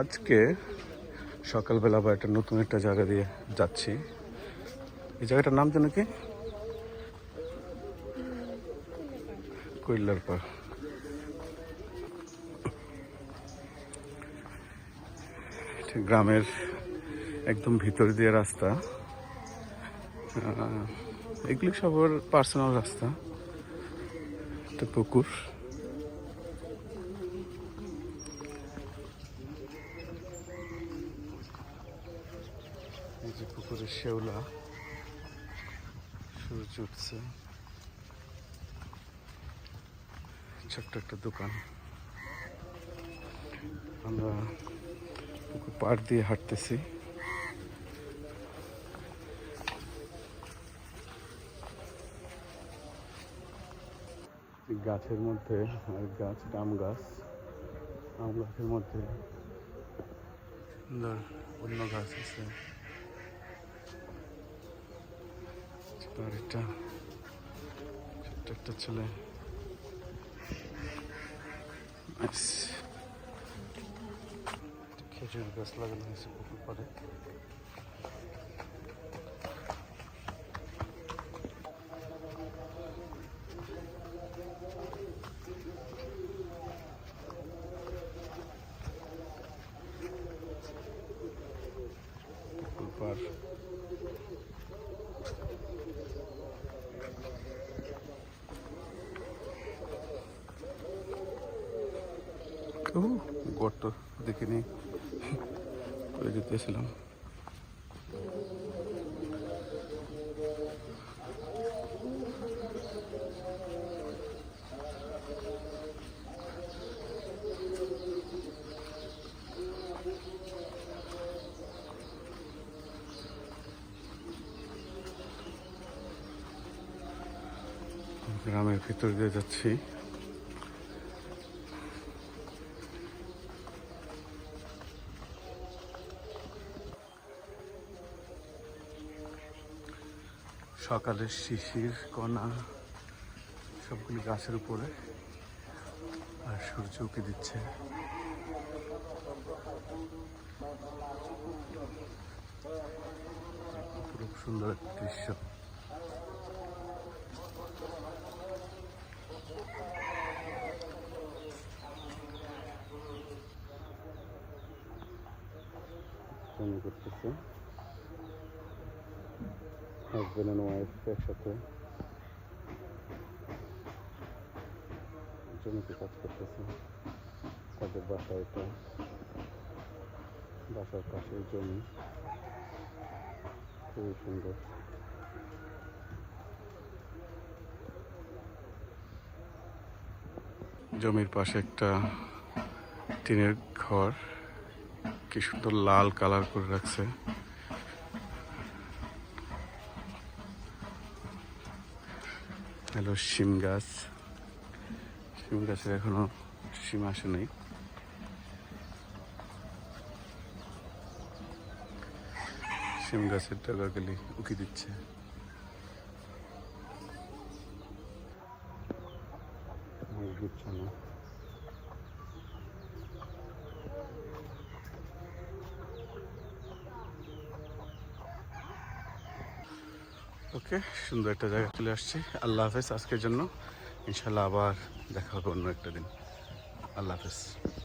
আজকে সকালবেলা আবার একটা নতুন একটা জায়গা দিয়ে যাচ্ছি। এই জায়গাটার নাম যেন কি? কৈলার পাড় গ্রামের একদম ভিতর দিয়ে রাস্তা। এগুলি সবার পার্সোনাল রাস্তা। একটা পুকুর। এই যে পুকুরের শেওলা, সূর্য উঠছে। ছোট্ট একটা দোকান। আমরা পুকুর পাড় দিয়ে হাঁটতেছি। গাছের মধ্যে গাছ, আম গাছ, আম গাছের মধ্যে অন্য গাছ আছে। বাড়িটা ছোট্ট একটা ছেলে. খেজুর গাছ লাগানো হয়েছে পুকুর পাড়ে পুকুর পাড় ও গর্ত দেখিনি করে যেতেছিলাম গ্রামের ভিতর দিয়ে যাচ্ছি। সকালের শিশির কণা সবগুলি গাছের উপরে। আর সূর্য উঁকি দিচ্ছে। খুব সুন্দর দৃশ্য। করতেছে? হাজব্যান্ড অ্যান্ড ওয়াইফ একসাথে জমিতে কাজ করতেছে, তাদের বাসা এটা বাসার পাশে জমি। খুবই সুন্দর। জমির পাশে একটা টিনের ঘর। কি সুন্দর লাল কালার করে রাখছে। হ্যালো, শিম গাছ। শিম গাছের এখনও শিম আসে নাই। শিম গাছের ডাগাগুলি উকি দিচ্ছে। না ওকে, সুন্দর একটা জায়গা চলে আসছি। আল্লাহ হাফেজ, আজকের জন্য। ইনশাল্লাহ আবার দেখা হবে অন্য একটা দিন। আল্লাহ হাফেজ।